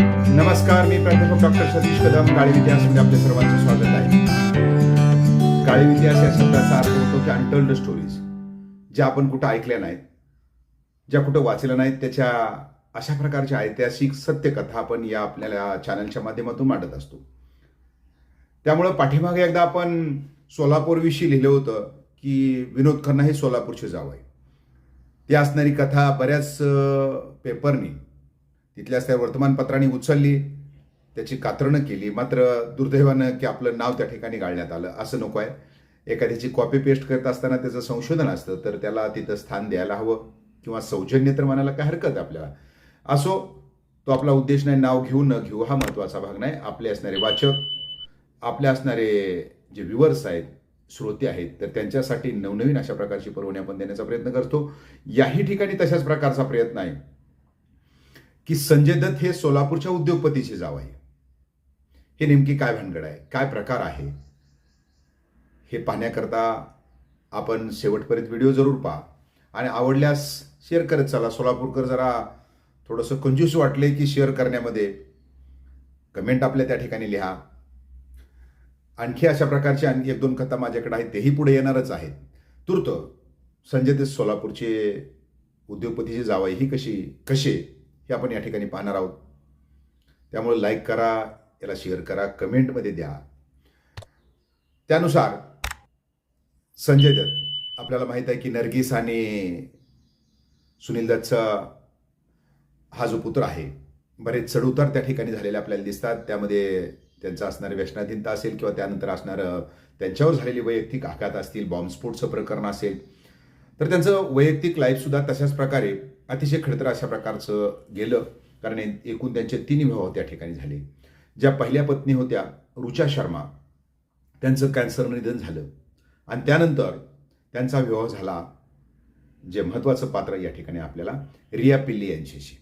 नमस्कार मी प्राध्यापक डॉक्टर सतीश कदम. काळी इतिहासमध्ये आपल्या सर्वांचं स्वागत आहे. काळी इतिहास या शब्दाचा अर्थ होतो की अनटल्ड स्टोरीज ज्या आपण कुठं ऐकल्या नाहीत ज्या कुठं वाचल्या नाहीत त्याच्या अशा प्रकारच्या ऐतिहासिक सत्यकथा आपण या आपल्याला चॅनलच्या माध्यमातून मांडत असतो. त्यामुळं पाठीमागे एकदा आपण सोलापूरविषयी लिहिलं होतं की विनोद खन्ना हे सोलापूरचे जावं आहे ती असणारी कथा बऱ्याच पेपरनी तिथल्याच त्या वर्तमानपत्रांनी उचलली. त्याची कातरणं केली. मात्र दुर्दैवानं की आपलं नाव त्या ठिकाणी गाळण्यात आलं. असं नको आहे. एखाद्याची कॉपी पेस्ट करत असताना त्याचं संशोधन असतं तर त्याला तिथं स्थान द्यायला हवं किंवा सौजन्य तर म्हणायला काय हरकत आहे आपल्याला? असो तो आपला उद्देश नाही नाव घेऊ न घेऊ हा महत्त्वाचा भाग नाही. आपले असणारे वाचक आपले असणारे जे व्ह्युअर्स आहेत श्रोते आहेत तर त्यांच्यासाठी नवनवीन अशा प्रकारची परवणी आपण देण्याचा प्रयत्न करतो. याही ठिकाणी तशाच प्रकारचा प्रयत्न आहे. की संजय दत्त हे सोलापूरच्या उद्योगपतीचे जावं आहे हे नेमकी काय भानगड आहे? काय प्रकार आहे? हे पाहण्याकरता आपण शेवटपर्यंत व्हिडिओ जरूर पहा. आणि आवडल्यास शेअर करत चला. सोलापूरकर जरा थोडंसं कंजूस वाटले की शेअर करण्यामध्ये. कमेंट आपल्या त्या ठिकाणी लिहा. आणखी अशा प्रकारची आणखी एक दोन कथा माझ्याकडे आहेत. तेही पुढे येणारच आहेत. तूर्त संजय दत्त सोलापूरचे उद्योगपतीची जावाई ही कशी कसे हे आपण या ठिकाणी पाहणार आहोत. त्यामुळे लाईक करा याला शेअर करा कमेंटमध्ये द्या. त्यानुसार संजय दत्त आपल्याला माहीत आहे की नरगिस आणि सुनील दत्तचा हा जो पुत्र आहे बरेच चढउतार त्या ठिकाणी झालेले आपल्याला दिसतात. त्यामध्ये त्यांचं असणारं व्यसनाधीनता असेल किंवा त्यानंतर असणारं त्यांच्यावर झालेली वैयक्तिक आघात असतील बॉम्बस्फोटचं प्रकरण असेल. तर त्यांचं वैयक्तिक लाईफसुद्धा तशाच प्रकारे अतिशय खडतर अशा प्रकारचं गेलं कारण एकूण त्यांचे तीन विवाह त्या ठिकाणी झाले. ज्या पहिल्या पत्नी होत्या रुचा शर्मा त्यांचं कॅन्सरनं निधन झालं. आणि त्यानंतर त्यांचा विवाह झाला जे महत्त्वाचं पात्र या ठिकाणी आपल्याला रिया पिल्ली यांच्याशी.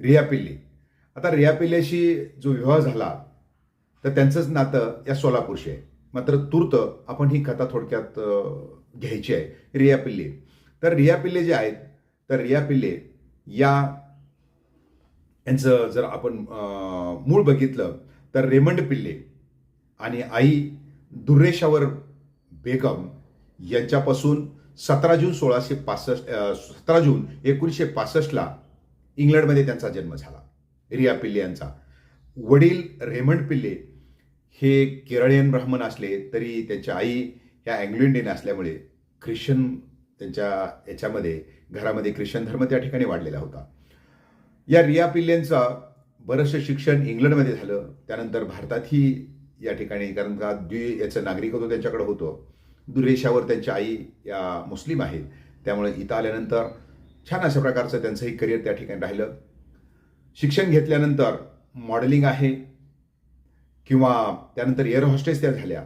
रिया पिल्ली. आता रिया पिल्ल्याशी जो विवाह झाला तर त्यांचंच नातं या सोलापूरशी आहे. मात्र तूर्त आपण ही कथा थोडक्यात घ्यायची आहे. रिया पिल्ले. तर रिया पिल्ले जे आहेत तर रिया पिल्ले या यांचं जर आपण मूळ बघितलं तर रेमंड पिल्ले आणि आई दुर्रेशावर बेगम यांच्यापासून सतरा जून सोळाशे पासष्ट सतरा जून एकोणीसशे पासष्टला इंग्लंडमध्ये त्यांचा जन्म झाला रिया पिल्ले यांचा. वडील रेमंड पिल्ले हे केरळियन ब्राह्मण असले तरी त्यांच्या आई ह्या अँग्लो इंडियन असल्यामुळे ख्रिश्चन त्यांच्या याच्यामध्ये घरामध्ये ख्रिश्चन धर्म त्या ठिकाणी वाढलेला होता. या रिया पिल्लेंचा बरंचसं शिक्षण इंग्लंडमध्ये झालं. त्यानंतर भारतातही या ठिकाणी कारण का द्वि याचं नागरिकत्व त्यांच्याकडे होतं. दुरेशावर त्यांची आई या मुस्लिम आहेत. त्यामुळे इथं आल्यानंतर छान अशा प्रकारचं त्यांचंही करिअर त्या ठिकाणी राहिलं. शिक्षण घेतल्यानंतर मॉडेलिंग आहे किंवा त्यानंतर एअर हॉस्टेस त्या झाल्या.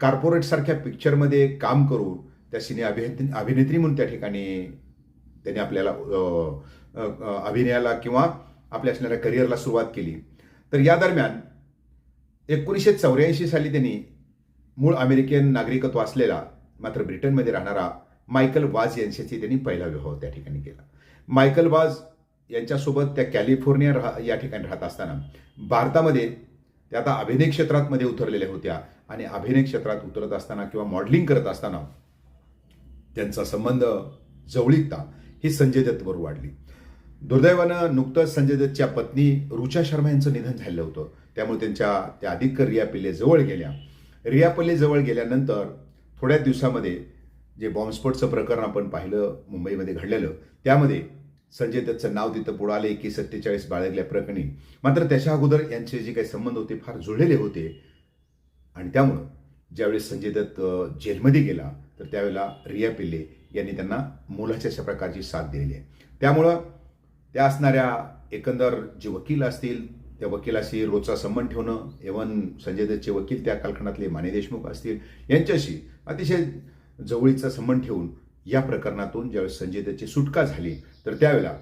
कार्पोरेटसारख्या पिक्चरमध्ये काम करून त्या सिने अभिनेत्री अभिनेत्री म्हणून त्या ठिकाणी त्यांनी आपल्याला अभिनयाला किंवा आपल्या असणाऱ्या करिअरला सुरुवात केली. तर या दरम्यान एकोणीसशे चौऱ्याऐंशी साली त्यांनी मूळ अमेरिकन नागरिकत्व असलेला मात्र ब्रिटनमध्ये राहणारा मायकल वाज यांच्याशी त्यांनी पहिला विवाह त्या ठिकाणी केला. मायकल वाज यांच्यासोबत त्या कॅलिफोर्निया राह या ठिकाणी राहत असताना भारतामध्ये त्या आता अभिनय क्षेत्रात मध्ये उतरलेल्या होत्या आणि अभिनय क्षेत्रात उतरत असताना किंवा मॉडेलिंग करत असताना त्यांचा संबंध जवळीकता ही संजय दत्तवर वाढली. दुर्दैवानं नुकतंच संजय दत्तच्या पत्नी रुचा शर्मा यांचं निधन झालेलं होतं. त्यामुळे त्यांच्या त्या अधिक रिया पिल्ले जवळ गेल्या. रिया पिल्ले जवळ गेल्यानंतर थोड्याच दिवसामध्ये जे बॉम्बस्फोटचं प्रकरण आपण पाहिलं मुंबईमध्ये घडलेलं त्यामध्ये संजय दत्तचं नाव तिथं पुढं आले की सत्तेचाळीस बाळगल्या प्रकरणी. मात्र त्याच्या अगोदर यांचे जे काही संबंध होते फार जुळलेले होते. आणि त्यामुळं ज्यावेळेस संजय दत्त जेलमध्ये गेला तर त्यावेळेला रिया पिल्ले यांनी त्यांना मुलाच्या अशा प्रकारची साथ दिलेली आहे. त्यामुळं त्या असणाऱ्या एकंदर जे वकील असतील त्या वकिलाशी रोजचा संबंध ठेवणं एवन संजय दत्तचे वकील त्या कालखंडातले माने देशमुख असतील यांच्याशी अतिशय जवळीचा संबंध ठेवून या प्रकरणातून ज्यावेळेस संजय दत्तची सुटका झाली तर त्यावेळेला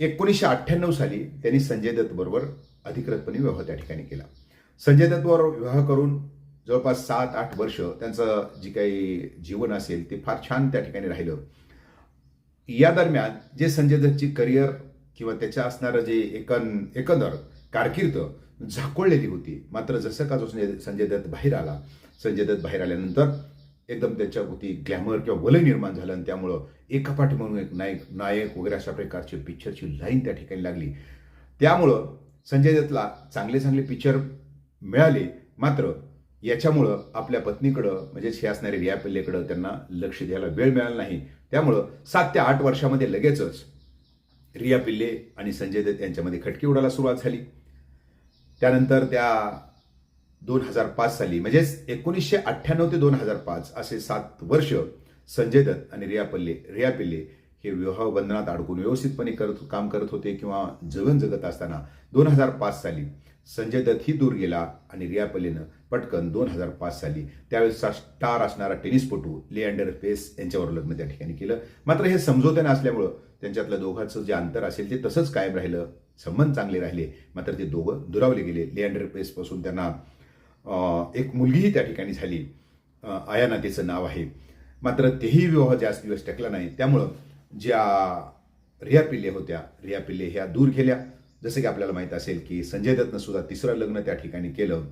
एकोणीसशे अठ्ठ्याण्णव साली त्यांनी संजय दत्त बरोबर अधिकृतपणे विवाह त्या ठिकाणी केला. संजय दत्तबरोबर विवाह करून जवळपास सात आठ वर्ष त्यांचं जी काही जीवन असेल ते फार छान त्या ठिकाणी राहिलं. या दरम्यान जे संजय दत्तची करिअर किंवा त्याच्या असणारं जे एकन एकंदर कारकीर्द झाकोळलेली होती. मात्र जसं का जो संजय संजय दत्त बाहेर आला संजय दत्त बाहेर आल्यानंतर एकदम त्याच्यावरती ग्लॅमर किंवा वलय निर्माण झालं आणि त्यामुळं एकापाठ म्हणून एक नायक नायक वगैरे अशा प्रकारची पिक्चरची लाईन त्या ठिकाणी लागली. त्यामुळं संजय दत्तला चांगले चांगले पिक्चर मिळाले. मात्र याच्यामुळं आपल्या पत्नीकडं म्हणजेच हे असणाऱ्या रिया पिल्लेकडं त्यांना लक्ष द्यायला वेळ मिळाला नाही. त्यामुळं सात ते आठ वर्षामध्ये लगेचच रिया पिल्ले आणि संजय दत्त यांच्यामध्ये खटकी उडायला सुरुवात झाली. त्यानंतर त्या दोन हजार पाच साली म्हणजेच एकोणीसशे अठ्ठ्याण्णव ते दोन हजार पाच असे सात वर्ष संजय दत्त आणि रिया पल्ले रिया पिल्ले हे विवाह बंधनात अडकून व्यवस्थितपणे करत काम करत होते किंवा जगन जगत असताना दोन हजार पाच साली संजय दत्त ही दूर गेला आणि रिया पल्लेनं पटकन दोन हजार पाच साली. त्यावेळेसचा स्टार असणारा टेनिसपटू लिअँडर पेस यांच्यावर लग्न त्या ठिकाणी केलं. मात्र हे समजोते असल्यामुळं त्यांच्यातलं दोघांचं जे अंतर असेल ते तसंच कायम राहिलं. संबंध चांगले राहिले. मात्र ते दोघं दुरावले गेले. लिअँडर पेसपासून त्यांना एक मुलगीही त्या ठिकाणी झाली. आयाना तिचं नाव आहे. मात्र तेही विवाह जास्त दिवस टेकला नाही. त्यामुळं ज्या रिया पिल्ले होत्या रिया पिल्ले ह्या दूर गेल्या. जसं की आपल्याला माहीत असेल की संजय दत्तनं सुद्धा तिसरं लग्न त्या ठिकाणी केलं.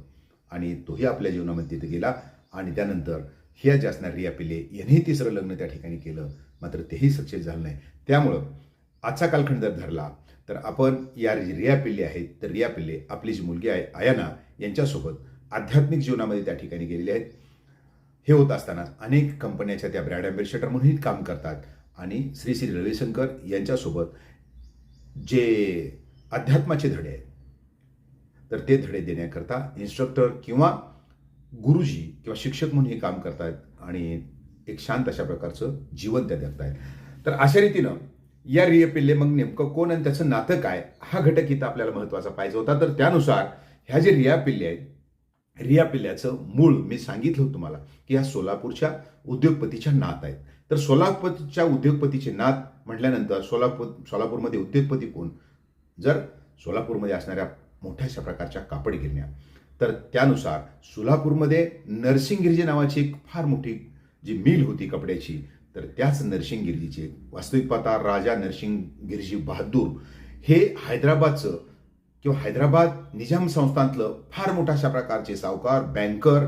आणि तोही आपल्या जीवनामध्ये तिथे गेला. आणि त्यानंतर ह्या जे असणार रिया पिल्ले यांनीही तिसरं लग्न त्या ठिकाणी केलं. मात्र तेही सक्सेस झालं नाही. त्यामुळं आजचा कालखंड जर धरला तर आपण या जी रिया पिल्ले आहेत तर रिया पिल्ले आपली जी मुलगी आहे आयाना यांच्यासोबत आध्यात्मिक जीवनामध्ये त्या ठिकाणी गेलेले आहेत. हे होत असताना अनेक कंपन्याच्या त्या ब्रँड अँबॅसेडर म्हणूनही काम करतात. आणि श्री श्री रविशंकर यांच्यासोबत जे अध्यात्माचे धडे आहेत तर ते धडे देण्याकरता इन्स्ट्रक्टर किंवा गुरुजी किंवा शिक्षक म्हणून हे काम करतायत आणि एक शांत अशा प्रकारचं जीवन त्या जगत आहेत तर अशा रीतीनं या रिया पिल्ले मग नेमकं कोण आणि त्याचं नातं काय हा घटक इथं आपल्याला महत्त्वाचा पाहिजे होता. तर त्यानुसार ह्या जे रिया पिल्ले आहेत रिया पिल्ल्याचं मूळ मी सांगितलं होतं तुम्हाला की ह्या सोलापूरच्या उद्योगपतीच्या नात आहेत. तर सोलापूरच्या उद्योगपतीचे नात म्हटल्यानंतर सोलापूर सोलापूरमध्ये उद्योगपती कोण? जर सोलापूरमध्ये असणाऱ्या मोठ्याशा प्रकारच्या कापड गिरण्या. तर त्यानुसार सोलापूरमध्ये नरसिंगगिरजी नावाची एक फार मोठी जी मिल होती कपड्याची तर त्याच नरसिंगगिरजीचे वास्तविक पाहता राजा नरसिंगगिरजी बहादूर हे हैदराबादचं किंवा हैदराबाद निजाम संस्थांतलं फार मोठा अशा प्रकारचे सावकार बँकर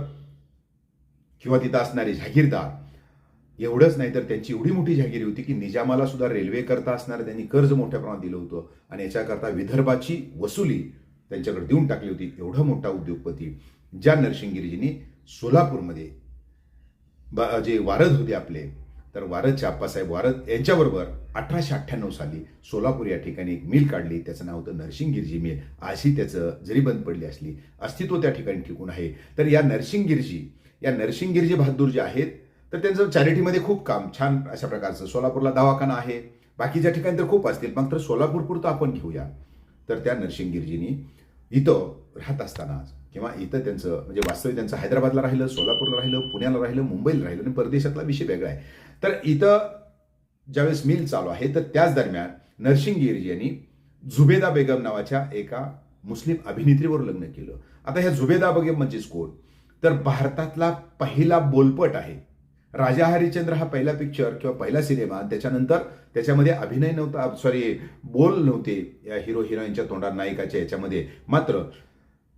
किंवा तिथं असणारे जागीरदार. एवढंच नाही तर त्यांची एवढी मोठी जहागिरी होती की निजामाला सुद्धा रेल्वे करता असणारं त्यांनी कर्ज मोठ्या प्रमाणात दिलं होतं. आणि याच्याकरता विदर्भाची वसुली त्यांच्याकडे देऊन टाकली होती एवढा मोठा उद्योगपती ज्या नरसिंगगिरीजींनी सोलापूरमध्ये बा जे वारद होते आपले तर वारदचे आप्पासाहेब वारद यांच्याबरोबर अठराशे अठ्ठ्याण्णव साली सोलापूर या ठिकाणी एक मिल काढली. त्याचं नाव होतं नरसिंगगिरजी मिल. आजही त्याचं जरी बंद पडली असली अस्तित्व त्या ठिकाणी टिकून आहे. तर या नरसिंगगिरजी या नरसिंगगिरजी बहादूर जे आहेत तर त्यांचं चॅरिटीमध्ये खूप काम छान अशा प्रकारचं सोलापूरला दवाखाना आहे. बाकीच्या ठिकाणी तर खूप असतील मात्र सोलापूर पुरतं आपण घेऊया. तर त्या नरसिंगगिरजींनी इथं राहत असताना किंवा इथं त्यांचं म्हणजे वास्तविक त्यांचं हैदराबादला राहिलं सोलापूरला राहिलं पुण्याला राहिलं मुंबईला राहिलं आणि परदेशातला विषय वेगळा आहे. तर इथं ज्यावेळेस मिल चालू आहे तर त्याच दरम्यान नरसिंगगिरजी यांनी झुबेदा बेगम नावाच्या एका मुस्लिम अभिनेत्रीवर लग्न केलं. आता ह्या झुबेदा बेगम म्हणजेच कोण? तर भारतातला पहिला बोलपट आहे राजा हरिश्चंद्र हा पहिला पिक्चर किंवा पहिला सिनेमा त्याच्यानंतर त्याच्यामध्ये अभिनय नव्हता सॉरी बोल नव्हते या हिरो हिरोईनच्या तोंडात नायिकाच्या याच्यामध्ये. मात्र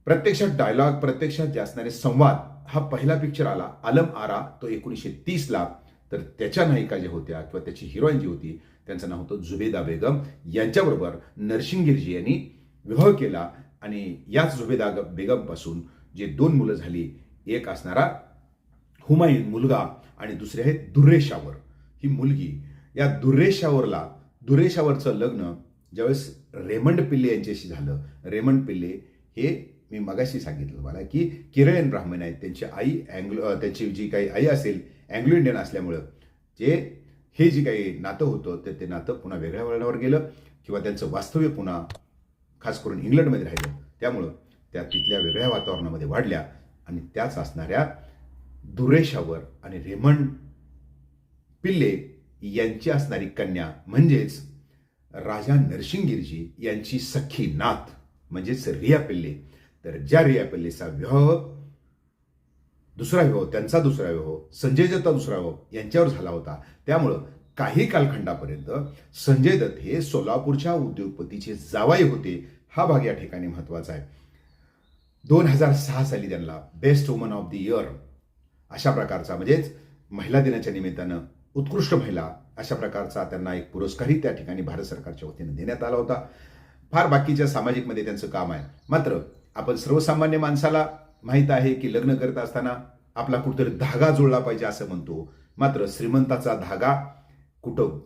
प्रत्यक्षात डायलॉग प्रत्यक्षात जे असणारे संवाद हा पहिला पिक्चर आला. आलम आरा तो एकोणीसशे तीसला तर त्याच्या नायिका ज्या होत्या किंवा त्याची हिरोईन जी होती त्यांचं नाव होतं जुबेदा बेगम. यांच्याबरोबर नरसिंगिरजी यांनी विवाह केला आणि याच जुबेदा बेगमपासून जे दोन मुलं झाली एक असणारा हुमायून मुलगा आणि दुसरे आहे दुरेशावर. ही मुलगी या दुरेशावरला दुरेशावरचं लग्न ज्यावेळेस रेमंड पिल्ले यांच्याशी झालं. रेमंड पिल्ले हे मी मगाशी सांगितलं मला की किरयन ब्राह्मण आहेत. त्यांची आई अँग्लो त्यांची जी काही आई असेल अँग्लो इंडियन असल्यामुळं जे हे जे काही नातं होतं तर ते नातं पुन्हा वेगळ्या वळणावर गेलं किंवा त्यांचं वास्तव्य पुन्हा खास करून इंग्लंडमध्ये राहिलं. त्यामुळं त्या तिथल्या वेगळ्या वातावरणामध्ये वाढल्या आणि त्याच असणाऱ्या दुरेशावर आणि रेमंड पिल्ले यांची असणारी कन्या म्हणजेच राजा नरसिंगिरजी यांची सख्खी नाथ म्हणजेच रिया पिल्ले. तर ज्या रिया पिल्लेचा विवाह दुसरा विवाह त्यांचा दुसरा विवाह संजय दत्ता दुसरा विवाह यांच्यावर झाला होता. त्यामुळं काही कालखंडापर्यंत संजय दत्त हे सोलापूरच्या उद्योगपतीचे जावाई होते. हा भाग या ठिकाणी महत्त्वाचा आहे. दोन हजार सहा साली त्यांना best woman of the year अशा प्रकारचा म्हणजेच महिला दिनाच्या निमित्तानं उत्कृष्ट महिला अशा प्रकारचा त्यांना एक पुरस्कारही त्या ठिकाणी भारत सरकारच्या वतीनं देण्यात आला होता. फार बाकीच्या सामाजिकमध्ये त्यांचं काम आहे. मात्र आपण सर्वसामान्य माणसाला माहीत आहे की लग्न करत असताना आपला कुठेतरी धागा जुळला पाहिजे असं म्हणतो. मात्र श्रीमंताचा धागा कुठं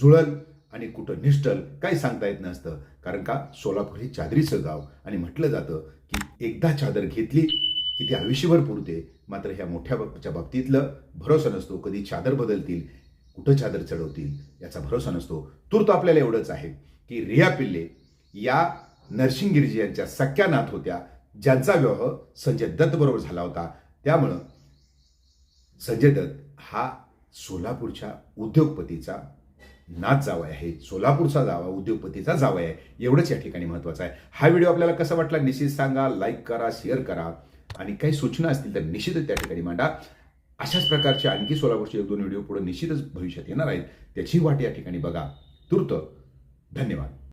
जुळल आणि कुठं निष्ठल काही सांगता येत नसतं. कारण का? सोलापूर ही चादरीचं गाव आणि म्हटलं जातं की एकदा चादर घेतली की ते आयुष्यभर पुरते मात्र ह्या मोठ्या बाबच्या बाबतीतलं भरोसा नसतो. कधी चादर बदलतील कुठं चादर चढवतील याचा भरोसा नसतो. तूर्त आपल्याला एवढंच आहे की रिया पिल्ले या नरसिंग गिरिजी यांच्या सख्या नाथ होत्या. ज्यांचा विवाह संजय दत्त बरोबर झाला होता. त्यामुळं संजय दत्त हा सोलापूरच्या उद्योगपतीचा नाच जावं आहे. सोलापूरचा जावा उद्योगपतीचा जावं आहे. एवढंच या ठिकाणी महत्वाचं आहे. हा व्हिडिओ आपल्याला कसा वाटला निश्चित सांगा. लाईक करा शेअर करा. आणि काही सूचना असतील तर निश्चितच त्या ठिकाणी मांडा. अशाच प्रकारचे आणखी सोलापूरचे एक दोन व्हिडिओ पुढे निश्चितच भविष्यात येणार आहेत. त्याची वाट या ठिकाणी बघा. तूर्त. धन्यवाद.